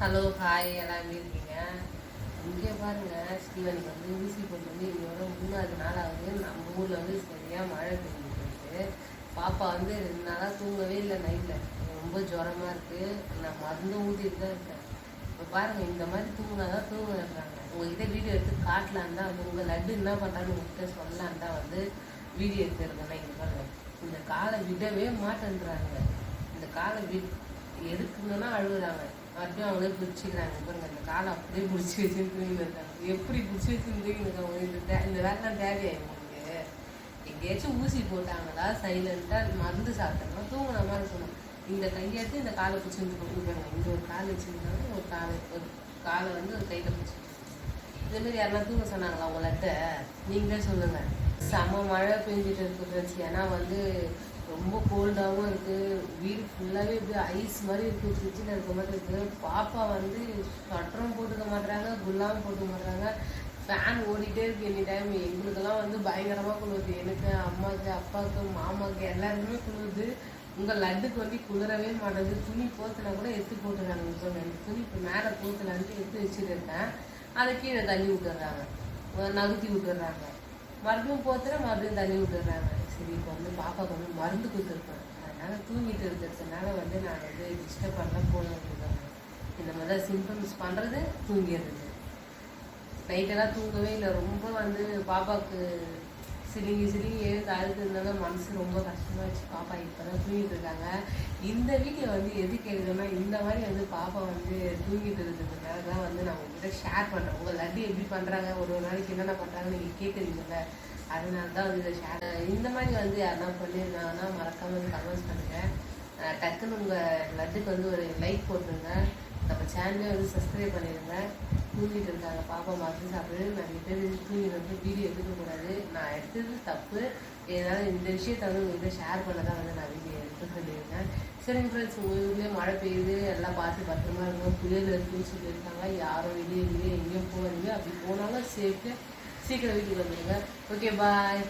Hello hi எல்லாம் எப்படி இருக்கீங்க? இங்கே பாருங்கள் ஸ்டீவனுக்கு வந்து ஊசி போட்டு வந்து இன்னொரு மூணாவது நாள் ஆகுது நம்ம ஊரில் வந்து சரியாக மழை பெஞ்சிட்டு இருக்கு. பாப்பா வந்து ரெண்டு நாளாக தூங்கவே இல்லை நைட்டில் ரொம்ப ஜுரமாக இருக்குது நான் மருந்தும் ஊற்றிட்டு தான் இருக்கேன். இப்போ பாருங்கள் இந்த மாதிரி தூங்கினா தான் தூங்குறாங்க உங்ககிட்ட வீடியோ எடுத்து காட்டலான் தான் வந்து உங்கள் லட்டு என்ன பண்ணுறான்னு உங்ககிட்ட சொல்லலான் தான் வந்து வீடியோ எடுத்துருக்கேன் இங்கே பாருங்கள் இந்த காலை விடவே மாட்டேன்றாங்க. இந்த காலை வி எதுக்குன்னா அழுகுறாங்க மறுபடியும் அவங்களே பிடிச்சிக்கிறாங்க. பாருங்க இந்த காலை அப்படியே பிடிச்சி வச்சுருக்கீங்க இருக்காங்க எப்படி பிடிச்சி வச்சுருந்தீங்க தூங்கிட்டு இருக்காங்க இந்த இந்த வேலைலாம் தேவையாயிருக்கும் எங்கேயாச்சும் ஊசி போட்டாங்களா சைலண்டாக மருந்து சாப்பிட்டோம்னா தூங்கின மாதிரி இருக்கணும். இந்த கையெடுத்து இந்த காலை பிடிச்சி வந்து கொடுத்துருக்காங்க இந்த ஒரு கால் வச்சுருந்தாங்க ஒரு காலை ஒரு காலை வந்து ஒரு கையில் பிடிச்சி இதேமாரி யாரெல்லாம் யாருன்னா தூங்க சொன்னாங்களா உங்கள்கிட்ட நீங்களே சொல்லுங்கள் செம மழை பெஞ்சிட்டு இருக்கு ஏன்னா வந்து ரொம்ப கோல்டாகவும் இருக்குது வீடு ஃபுல்லாகவே இப்படி ஐஸ் மாதிரி இருக்குது ஃப்ரிட்ஜில் இருக்க மாதிரி இருக்குது பாப்பா வந்து ஸ்வட்டரும் போட்டுக்க மாட்டுறாங்க குல்லாவும் போட்டுக்க மாட்றாங்க. ஃபேன் ஓடிட்டே இருக்கு எனி டைம் எங்களுக்கெல்லாம் வந்து பயங்கரமாக குளிருது. எனக்கு அம்மாவுக்கு அப்பாவுக்கு மாமாவுக்கு எல்லாருக்குமே குளிருது. உங்கள் லட்டுக்கு வந்து குளிரவே மாட்டேங்குது. துணி போத்துனா கூட எடுத்து போட்டுருக்காங்க இப்போ துணி இப்போ மேலே போத்துலான்ட்டு எடுத்து வச்சுருக்கேன். அதை கீழே தள்ளி விட்டுறாங்க. நகுத்தி விட்டுறாங்க. மறுபடியும் போத்துனா மறுபடியும் தள்ளி விட்டுறாங்க. சரி இப்போ வந்து பாப்பாவுக்கு வந்து மருந்து கொடுத்துருப்பேன் அதனால் தூங்கிட்டு இருக்கிறதுனால வந்து நான் வந்து டிஸ்டர்ப் பண்ணலாம் போகணும் அப்படின்னு இந்த மாதிரி தான் சிம்டம்ஸ் பண்ணுறது தூங்கிடுறது. நைட்டெல்லாம் தூங்கவே இல்லை. ரொம்ப வந்து பாப்பாவுக்கு சிரிங்கி சிலிங்கி எழுந்து அழுதுனால மனசு ரொம்ப கஷ்டமாயிடுச்சு பாப்பா இப்போ தான் தூங்கிட்டு இருக்காங்க. இந்த வீடியோ வந்து எதுக்கு எழுதுனா இந்த மாதிரி வந்து பாப்பா வந்து தூங்கிட்டு இருக்கிறதுக்காக தான் வந்து நான் உங்ககிட்ட ஷேர் பண்ணுறேன் உங்கள் லட்டு எப்படி பண்ணுறாங்க ஒரு ஒரு நாளைக்கு என்னென்ன பண்ணுறாங்கன்னு நீங்கள் கேட்குறீங்கல்ல அதனால தான் வந்து இதை ஷேர் இந்த மாதிரி வந்து யாருன்னா பண்ணியிருந்தாங்கன்னா மறக்காம கமெண்ட்ஸ் பண்ணுங்கள் டக்குன்னு உங்கள் லட்டுக்கு வந்து ஒரு லைக் போட்டுருங்க. நம்ம சேனலே வந்து சப்ஸ்கிரைப் பண்ணிடுங்க தூங்கிட்டு இருக்காங்க பாப்பா மாதிரி சாப்பிடு. நிறைய பேர் தூங்கிட்டு வந்து வீடியோ எடுக்கக்கூடாது நான் எடுத்தது தப்பு. ஏதாவது இந்த விஷயத்த வந்து உங்கள்கிட்ட ஷேர் பண்ண தான் வந்து நான் வீடியோ எடுத்து சொல்லியிருக்கேன் சரிங்க ஃப்ரெண்ட்ஸ் உங்கள் ஊர்லேயே மழை பெய்யுது. எல்லாம் பார்த்து பத்திரமா இருக்கும் புயல் இருக்குன்னு சொல்லியிருக்காங்க யாரும் வெளியே வெளியே எங்கேயும் போகாதீங்க. அப்படி போனாலும் சேஃப்ட்டு சீக்கிரம் வீட்டுக்கு வந்துடுங்க ஓகே பாய்